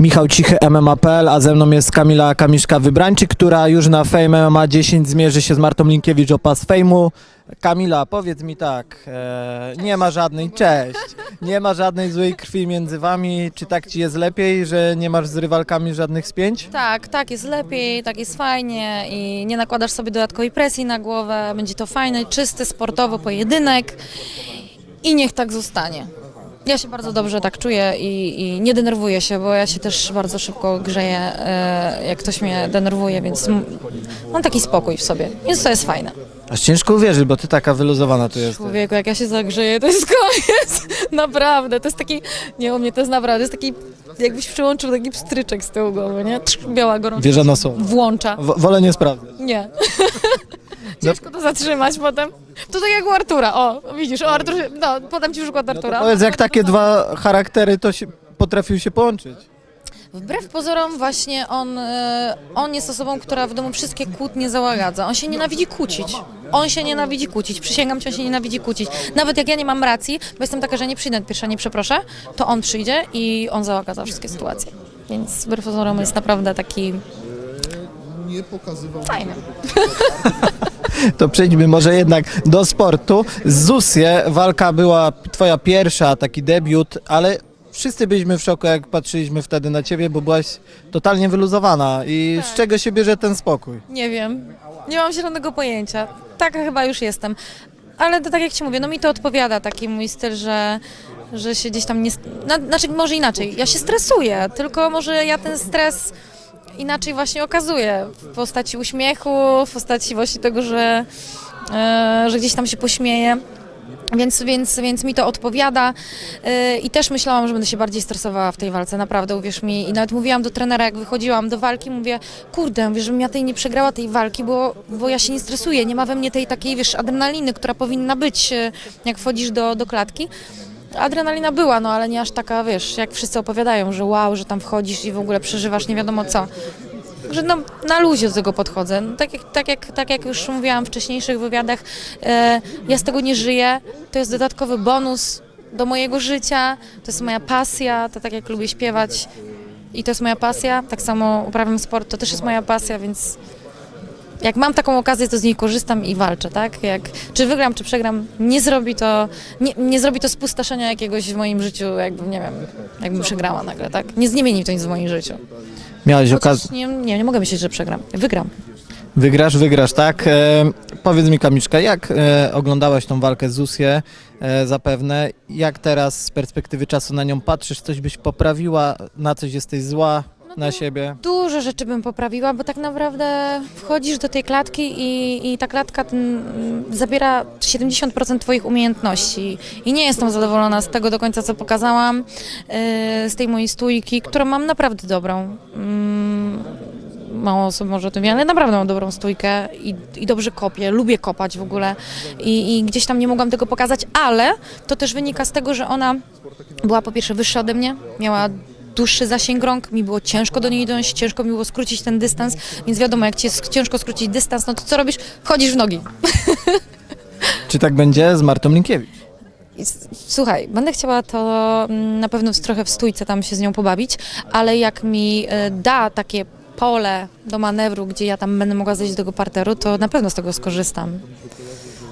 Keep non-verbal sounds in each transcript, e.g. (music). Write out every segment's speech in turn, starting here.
Michał Cichy, MMA.pl, a ze mną jest Kamila Kamiszka-Wybrańczyk, która już na Fame MMA 10 zmierzy się z Martą Linkiewicz o pas fejmu. Kamila, powiedz mi tak, e, nie ma żadnej, cześć, nie ma żadnej złej krwi między wami, czy tak ci jest lepiej, że nie masz z rywalkami żadnych spięć? Tak, tak jest lepiej, tak jest fajnie i nie nakładasz sobie dodatkowej presji na głowę. Będzie to fajny, czysty, sportowy pojedynek i niech tak zostanie. Ja się bardzo dobrze tak czuję i, i nie denerwuję się, bo ja się też bardzo szybko grzeję, e, jak ktoś mnie denerwuje, więc m- mam taki spokój w sobie, więc to jest fajne. Aż ciężko uwierzyć, bo ty taka wyluzowana tu jesteś. Człowieku, jak ja się zagrzeję, to jest (laughs) koniec. Naprawdę, to jest taki, nie u mnie to jest naprawdę, to jest taki, jakbyś przyłączył taki pstryczek z tyłu głowy, nie? Trz, Biała gorąca Wieża na słowo. włącza. W- wolę nie sprawdzać. Nie. (laughs) Ciężko to zatrzymać potem. To tak jak u Artura. O, widzisz, o Artur, no, podam ci przykład No Artura. powiedz, jak takie dwa charaktery to się potrafiły się połączyć. Wbrew pozorom właśnie on, e, on jest osobą, która w domu wszystkie kłótnie załagadza. On się nienawidzi kłócić. On się nienawidzi kłócić. Przysięgam ci, on się nienawidzi kłócić. Nawet jak ja nie mam racji, bo jestem taka, że nie przyjdę pierwsza, nie przeproszę, to on przyjdzie i on załagadza wszystkie sytuacje. Więc wbrew pozorom jest naprawdę taki nie pokazywał fajny. (laughs) To przejdźmy może jednak do sportu. Z Zusie walka była twoja pierwsza, taki debiut, ale wszyscy byliśmy w szoku, jak patrzyliśmy wtedy na ciebie, bo byłaś totalnie wyluzowana. I z czego się bierze ten spokój? Nie wiem. Nie mam zielonego pojęcia. Taka chyba już jestem. Ale to tak jak ci mówię, no mi to odpowiada taki mój styl, że, że się gdzieś tam nie... Na, znaczy może inaczej, ja się stresuję, tylko może ja ten stres inaczej właśnie okazuję w postaci uśmiechu, w postaci właśnie tego, że, e, że gdzieś tam się pośmieję. Więc, więc, więc mi to odpowiada Yy, i też myślałam, że będę się bardziej stresowała w tej walce, naprawdę, uwierz mi. I nawet mówiłam do trenera, jak wychodziłam do walki, mówię, kurde, mówię, żebym ja tej nie przegrała tej walki, bo, bo ja się nie stresuję, nie ma we mnie tej takiej, wiesz, adrenaliny, która powinna być, yy, jak wchodzisz do, do klatki. Adrenalina była, no ale nie aż taka, wiesz, jak wszyscy opowiadają, że wow, że tam wchodzisz i w ogóle przeżywasz nie wiadomo co. Że no, na luzie do tego podchodzę. No, tak, jak, tak, jak, tak jak już mówiłam w wcześniejszych wywiadach, e, ja z tego nie żyję. To jest dodatkowy bonus do mojego życia. To jest moja pasja. To tak jak lubię śpiewać i to jest moja pasja. Tak samo uprawiam sport, to też jest moja pasja, więc jak mam taką okazję, to z niej korzystam i walczę, tak? Jak, czy wygram, czy przegram, nie zrobi to, nie, nie zrobi to spustoszenia jakiegoś w moim życiu, jakbym, nie wiem, jakbym przegrała nagle, tak? Nie zmieni to nic w moim życiu. Miałeś okazję. Nie, nie, nie mogę myśleć, że przegram. Wygram. Wygrasz, wygrasz, tak? E, powiedz mi, Kamiczka, jak e, oglądałaś tą walkę z Zusie e, zapewne? Jak teraz z perspektywy czasu na nią patrzysz? Coś byś poprawiła? Na coś jesteś zła na siebie? Dużo rzeczy bym poprawiła, bo tak naprawdę wchodzisz do tej klatki i, i ta klatka ten, zabiera 70% Twoich umiejętności. I nie jestem zadowolona z tego do końca, co pokazałam, yy, z tej mojej stójki, którą mam naprawdę dobrą. Mm, Mało osób może o tym wie, ale naprawdę mam dobrą stójkę i, i dobrze kopię, lubię kopać w ogóle I, i gdzieś tam nie mogłam tego pokazać, ale to też wynika z tego, że ona była po pierwsze wyższa ode mnie, miała dłuższy zasięg rąk, mi było ciężko do niej dojść, ciężko mi było skrócić ten dystans, więc wiadomo, jak ci jest ciężko skrócić dystans, no to co robisz? Chodzisz w nogi. (laughs) Czy tak będzie z Martą Linkiewicz? Słuchaj, będę chciała to mm, na pewno trochę w stójce tam się z nią pobawić, ale jak mi e, da takie pole do manewru, gdzie ja tam będę mogła zejść do tego parteru, to na pewno z tego skorzystam.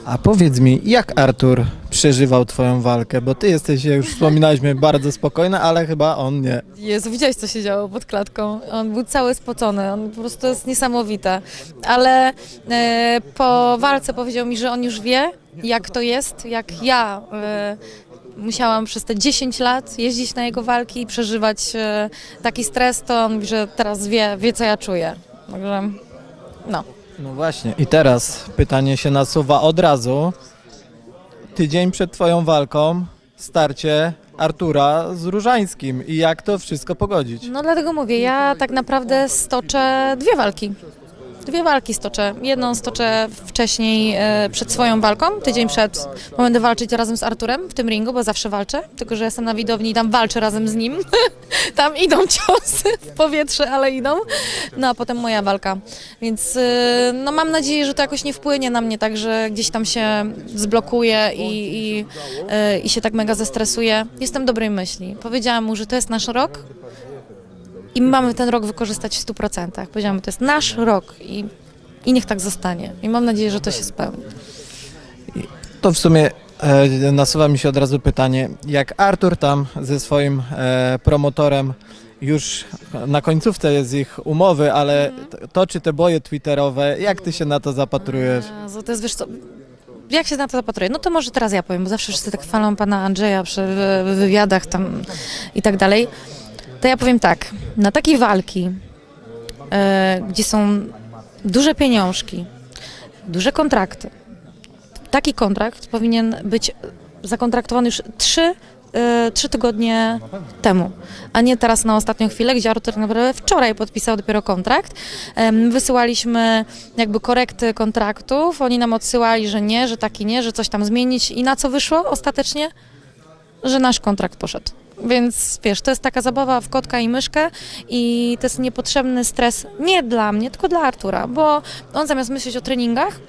A powiedz mi, jak Artur przeżywał twoją walkę? Bo ty jesteś, jak już wspominaliśmy, bardzo spokojna, ale chyba on nie. Jezu, widziałeś co się działo pod klatką? On był cały spocony, on po prostu jest niesamowite. Ale e, po walce powiedział mi, że on już wie, jak to jest, jak ja e, musiałam przez te 10 lat jeździć na jego walki i przeżywać e, taki stres, to on mówi, że teraz wie, wie co ja czuję. Także no. No właśnie. I teraz pytanie się nasuwa od razu. Tydzień przed twoją walką, starcie Artura z Różańskim. I jak to wszystko pogodzić? No dlatego mówię, ja tak naprawdę stoczę dwie walki. Dwie walki stoczę. Jedną stoczę wcześniej e, przed swoją walką, tydzień przed, bo będę walczyć razem z Arturem w tym ringu, bo zawsze walczę, tylko że jestem na widowni i tam walczę razem z nim. (laughs) tam idą ciosy w powietrze, ale idą. No a potem moja walka. Więc e, no mam nadzieję, że to jakoś nie wpłynie na mnie tak, że gdzieś tam się zblokuję i, i, e, i się tak mega zestresuję. Jestem dobrej myśli. Powiedziałam mu, że to jest nasz rok, i my mamy ten rok wykorzystać w 100%. Powiedziałam, to jest nasz rok i, i niech tak zostanie. I mam nadzieję, że to się spełni. To w sumie e, nasuwa mi się od razu pytanie, jak Artur tam ze swoim e, promotorem już na końcówce jest ich umowy, ale t- toczy te boje twitterowe, jak ty się na to zapatrujesz? Jezu, to jest, wiesz co, jak się na to zapatruję? No to może teraz ja powiem, bo zawsze wszyscy tak chwalą pana Andrzeja przy wy- wywiadach tam i tak dalej. To ja powiem tak, na takie walki, e, gdzie są duże pieniążki, duże kontrakty, taki kontrakt powinien być zakontraktowany już trzy, e, trzy tygodnie temu, a nie teraz na ostatnią chwilę, gdzie Artur naprawdę wczoraj podpisał dopiero kontrakt. Wysyłaliśmy jakby korekty kontraktów, oni nam odsyłali, że nie, że taki nie, że coś tam zmienić i na co wyszło ostatecznie? Że nasz kontrakt poszedł. Więc wiesz, to jest taka zabawa w kotka i myszkę i to jest niepotrzebny stres nie dla mnie, tylko dla Artura, bo on zamiast myśleć o treningach,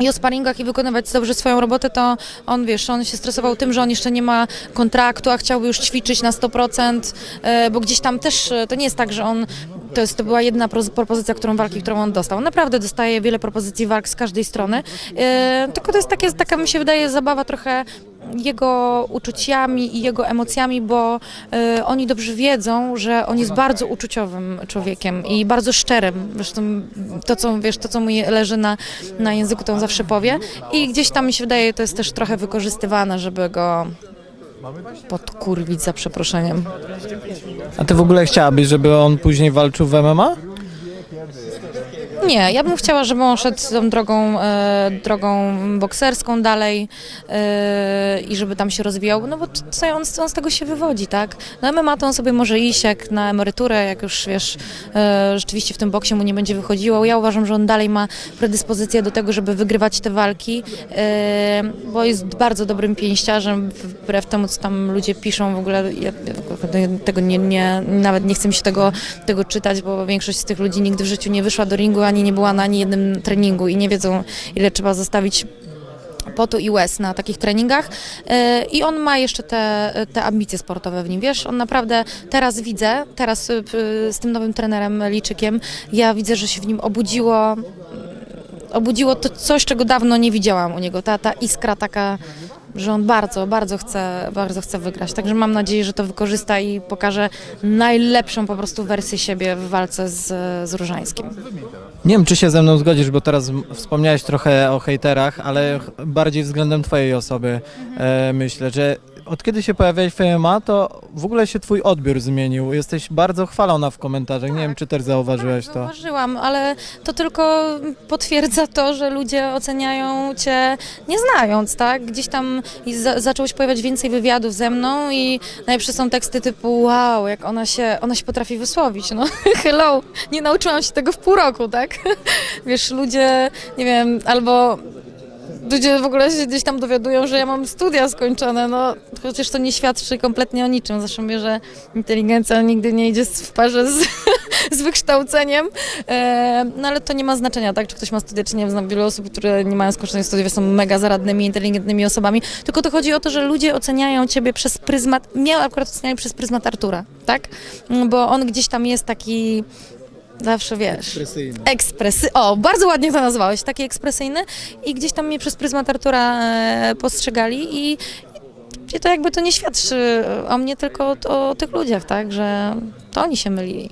i o sparingach i wykonywać dobrze swoją robotę, to on, wiesz, on się stresował tym, że on jeszcze nie ma kontraktu, a chciałby już ćwiczyć na 100%, e, bo gdzieś tam też, e, to nie jest tak, że on, to, jest, to była jedna pro- propozycja, którą walki, którą on dostał. Naprawdę dostaje wiele propozycji walk z każdej strony, e, tylko to jest takie, taka, mi się wydaje, zabawa trochę jego uczuciami i jego emocjami, bo e, oni dobrze wiedzą, że on jest bardzo uczuciowym człowiekiem i bardzo szczerym. Zresztą to, co, wiesz, to, co mu leży na, na języku, to on zawsze powie. I gdzieś tam mi się wydaje, to jest też trochę wykorzystywane, żeby go podkurwić za przeproszeniem. A ty w ogóle chciałabyś, żeby on później walczył w MMA? Nie, ja bym chciała, żeby on szedł tą drogą, e, drogą bokserską dalej e, i żeby tam się rozwijał, no bo co on, on z tego się wywodzi, tak? Na MMA to on sobie może iść jak na emeryturę, jak już wiesz, e, rzeczywiście w tym boksie mu nie będzie wychodziło. Ja uważam, że on dalej ma predyspozycję do tego, żeby wygrywać te walki, e, bo jest bardzo dobrym pięściarzem, wbrew temu, co tam ludzie piszą w ogóle. Ja tego nie, nie, nawet nie chcę mi się tego, tego czytać, bo większość z tych ludzi nigdy w życiu nie wyszła do ringu, ani nie była na ani jednym treningu i nie wiedzą, ile trzeba zostawić potu i łez na takich treningach. E, i on ma jeszcze te, te ambicje sportowe w nim, wiesz, on naprawdę teraz widzę, teraz y, y, z tym nowym trenerem Liczykiem, ja widzę, że się w nim obudziło obudziło to coś, czego dawno nie widziałam u niego, ta, ta iskra taka, że on bardzo, bardzo chce, bardzo chce wygrać, także mam nadzieję, że to wykorzysta i pokaże najlepszą po prostu wersję siebie w walce z, z Różańskim. Nie wiem, czy się ze mną zgodzisz, bo teraz wspomniałeś trochę o hejterach, ale bardziej względem twojej osoby e, myślę, że od kiedy się pojawiłeś w MMA, to w ogóle się twój odbiór zmienił. Jesteś bardzo chwalona w komentarzach. Nie wiem, czy też zauważyłeś to. Zauważyłam, ale to tylko potwierdza to, że ludzie oceniają cię nie znając, tak? Gdzieś tam za, zaczęło się pojawiać więcej wywiadów ze mną i najlepsze są teksty typu wow, jak ona się, ona się potrafi wysłowić, no (laughs) hello, nie nauczyłam się tego w pół roku, tak? (laughs) Wiesz, ludzie, nie wiem, albo ludzie w ogóle się gdzieś tam dowiadują, że ja mam studia skończone, no chociaż to nie świadczy kompletnie o niczym. Zresztą wie, że inteligencja nigdy nie idzie w parze z, (laughs) z wykształceniem, e, no ale to nie ma znaczenia, tak, czy ktoś ma studia, czy nie. Znam wiele osób, które nie mają skończonych studiów, są mega zaradnymi, inteligentnymi osobami, tylko to chodzi o to, że ludzie oceniają ciebie przez pryzmat, mnie akurat oceniają przez pryzmat Artura, tak, bo on gdzieś tam jest taki zawsze, wiesz, ekspresy. O, bardzo ładnie to nazwałeś, taki ekspresyjny i gdzieś tam mnie przez pryzmat Artura e, postrzegali i, i to jakby to nie świadczy o mnie, tylko o, o tych ludziach, tak, że to oni się mylili.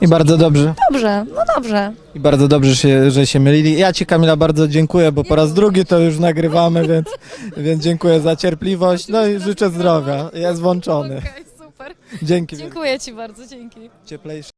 I bardzo dobrze. Dobrze, no dobrze. I bardzo dobrze, że się, że się mylili. Ja Ci, Kamila, bardzo dziękuję, bo po raz drugi to już nagrywamy, (laughs) więc, więc dziękuję za cierpliwość. No i życzę zdrowia. Jest włączony. super. Dzięki. Dziękuję Ci bardzo, dzięki. Cieplejsze.